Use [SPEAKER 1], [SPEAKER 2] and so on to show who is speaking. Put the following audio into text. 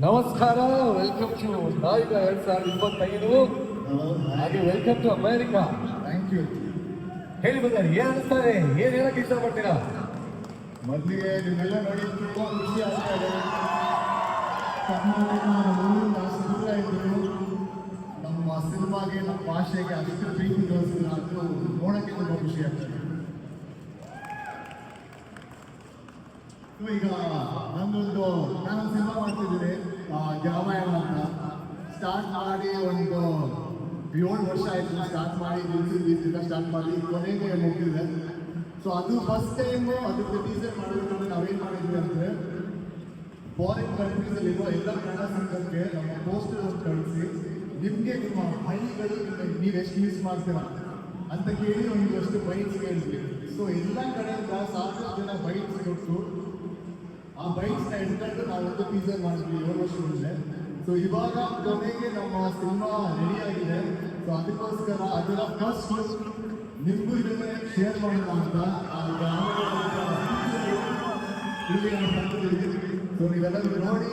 [SPEAKER 1] ನಮಸ್ಕಾರ welcome to Naik ಎರಡ್ ಸಾವಿರದ ಇಪ್ಪತ್ತೈದು. ಹಾಗೆ welcome to America
[SPEAKER 2] thank you
[SPEAKER 1] ಹೇಳಿ ಬಂದಾರೆ ಏನ್ ಅನಿಸ್ತಾರೆ ಏನ್ ಹೇಳಕ್ ಇಷ್ಟಪಡ್ತೀರಾ?
[SPEAKER 2] ಮೊದಲಿಗೆ ನಿಮ್ಮೆಲ್ಲ ನೋಡಿ, ತುಂಬಾ ಖುಷಿ ಆಗ್ತಾ ಇದೆ. ನಮ್ಮ ಸಿನಿಮಾಗೆ, ನಮ್ಮ ಭಾಷೆಗೆ ಅಷ್ಟು ಪ್ರೀತಿ ತೋರಿಸಿದ್ರೆ ಅದು ನೋಡಕ್ಕೆ ತುಂಬ ಖುಷಿ ಆಗ್ತದೆ. ಈಗ ನನ್ನೊಂದು ನಾನು ಸಿನಿಮಾ ಮಾಡ್ತಿದ್ದೀನಿ ಜಾಮಾಯಣ ಅಂತ. ಸ್ಟಾರ್ಟ್ ಮಾಡಿ ಒಂದು ಏಳು ವರ್ಷ ಆಯಿತು ಸ್ಟಾರ್ಟ್ ಮಾಡಿ ನಿಲ್ಸಿದ್ದಿಂದ ಸ್ಟಾರ್ಟ್ ಮಾಡಿ, ಕೊನೆಗೆ ಮುಗಿದಿದೆ. ಸೊ ಅದು ಫಸ್ಟ್ ಟೈಮು ಅದಕ್ಕೆ ಟೀಸರ್ ಮಾಡಬೇಕಂದ್ರೆ ನಾವೇನು ಮಾಡಿದ್ವಿ ಅಂದರೆ ಫಾರಿನ್ ಕಂಟ್ರೀಸಲ್ಲಿರೋ ಎಲ್ಲ ಕನ್ನಡ ಸಂಘಕ್ಕೆ ನಮ್ಮ ಪೋಸ್ಟರ್ ಒಂದು ಕಳಿಸಿ, ನಿಮಗೆ ನಿಮ್ಮ ನೀವು ಎಷ್ಟು ಮಿಸ್ ಮಾಡ್ತೀರಾ ಅಂತ ಕೇಳಿ ಒಂದಷ್ಟು ಬೈಟ್ಸ್ ಕೇಳಿದ್ವಿ. ಸೊ ಎಲ್ಲ ಕಡೆಯಿಂದ ಸಾಕಷ್ಟು ಜನ ಬೈಟ್ಸ್ ಕೊಟ್ಟು ಆ ಬೈಕ್ಸ್ನ ಇಟ್ಕೊಂಡು ನಾವು ಒಂದು ಟೀಸರ್ ಮಾಡಿದ್ವಿ, ಏಳು ವರ್ಷ ಮುಂದೆ ಸೊ ಇವಾಗ ಕೊನೆಗೆ ನಮ್ಮ ಸಿನಿಮಾ ರೆಡಿ ಆಗಿದೆ ಸೊ ಅದಕ್ಕೋಸ್ಕರ ಅದರ ಫಸ್ಟ್ ನಿಮಗೂ ಇದನ್ನ ಶೇರ್ ಮಾಡೋಣ ಅಂತ ಇಲ್ಲಿ. ಸೊ ನೀವೆಲ್ಲರೂ ನೋಡಿ